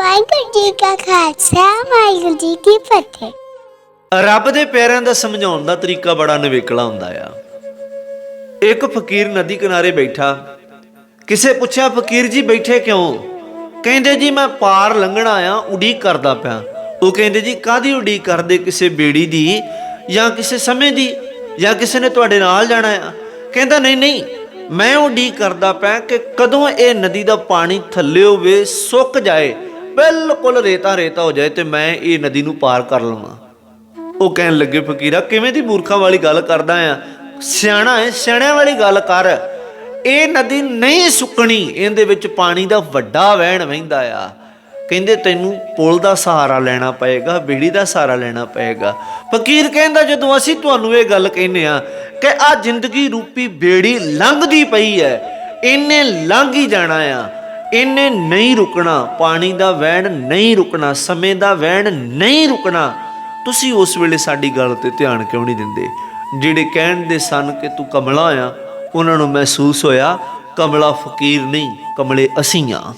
ਵਾਹਿਗੁਰੂ ਜੀ ਕਾ ਖਾਲਸਾ, ਵਾਹਿਗੁਰੂ ਜੀ ਕੀ ਫਤਿਹ। ਰੱਬ ਦੇ ਪਿਆਰਿਆਂ ਦਾ ਸਮਝਾਉਣ ਦਾ ਤਰੀਕਾ ਬੜਾ ਨਵੇਕਲਾ ਹੁੰਦਾ ਆ। ਇੱਕ ਫਕੀਰ ਨਦੀ ਕਿਨਾਰੇ ਬੈਠਾ। ਕਿਸੇ ਪੁੱਛਿਆ, ਫਕੀਰ ਜੀ, ਬੈਠੇ ਕਿਉਂ? ਕਹਿੰਦੇ, ਜੀ, ਮੈਂ ਪਾਰ ਲੰਘਣਾ ਆ ਉਡੀਕ ਕਰਦਾ ਪਿਆ। ਉਹ ਕਹਿੰਦੇ, ਜੀ ਕਾਦੀ ਉਡੀਕ ਕਰਦੇ? ਕਿਸੇ ਬੇੜੀ ਦੀ ਜਾਂ ਕਿਸੇ ਸਮੇਂ ਦੀ ਜਾਂ ਕਿਸੇ ਨੇ ਤੁਹਾਡੇ ਨਾਲ ਜਾਣਾ ਆ? ਕਹਿੰਦਾ, ਨਹੀਂ ਨਹੀਂ, ਮੈਂ ਉਡੀਕ ਕਰਦਾ ਪਿਆ ਕਿ ਕਦੋਂ ਇਹ ਨਦੀ ਦਾ ਪਾਣੀ ਥੱਲੇ ਹੋਵੇ, ਸੁੱਕ ਜਾਏ ਬਿਲਕੁਲ ਰੇਤਾ ਰੇਤਾ ਹੋ ਜਾਏ ਤੇ ਮੈਂ ਇਹ ਨਦੀ ਨੂੰ ਪਾਰ ਕਰ ਲਵਾਂ। ਉਹ ਕਹਿਣ ਲੱਗੇ, ਫਕੀਰਾ, ਕਿਵੇਂ ਦੀ ਮੂਰਖਾਂ ਵਾਲੀ ਗੱਲ ਕਰਦਾ ਆ? ਸਿਆਣਾ ਹੈ, ਸਿਆਣਿਆਂ ਵਾਲੀ ਗੱਲ ਕਰ। ਇਹ ਨਦੀ ਨਹੀਂ ਸੁੱਕਣੀ, ਇਹਦੇ ਵਿੱਚ ਪਾਣੀ ਦਾ ਵੱਡਾ ਵਹਿਣ ਵਹਿੰਦਾ ਆ। ਕਹਿੰਦੇ, ਤੈਨੂੰ ਪੁਲ ਦਾ ਸਹਾਰਾ ਲੈਣਾ ਪਏਗਾ, ਬੇੜੀ ਦਾ ਸਹਾਰਾ ਲੈਣਾ ਪਏਗਾ। ਫਕੀਰ ਕਹਿੰਦਾ, ਜਦੋਂ ਅਸੀਂ ਤੁਹਾਨੂੰ ਇਹ ਗੱਲ ਕਹਿੰਨੇ ਆ ਕਿ ਆ ਜ਼ਿੰਦਗੀ ਰੂਪੀ ਬੇੜੀ ਲੰਘਦੀ ਪਈ ਹੈ, ਇਹਨੇ ਲੰਘ ਹੀ ਜਾਣਾ ਆ। ਇਹਨੇ ਨਹੀਂ ਰੁਕਣਾ, ਪਾਣੀ ਦਾ ਵਹਿਣ ਨਹੀਂ ਰੁਕਣਾ, ਸਮੇਂ ਦਾ ਵਹਿਣ ਨਹੀਂ ਰੁਕਣਾ। ਤੁਸੀਂ ਉਸ ਵੇਲੇ ਸਾਡੀ ਗੱਲ ਤੇ ਧਿਆਨ ਕਿਉਂ ਨਹੀਂ ਦਿੰਦੇ? ਜਿਹੜੇ ਕਹਿਣ ਦੇ ਸਨ ਕਿ ਤੂੰ ਕਮਲਾ ਆ, ਉਹਨਾਂ ਨੂੰ ਮਹਿਸੂਸ ਹੋਇਆ, ਕਮਲਾ ਫਕੀਰ ਨਹੀਂ, ਕਮਲੇ ਅਸੀਂ ਆ।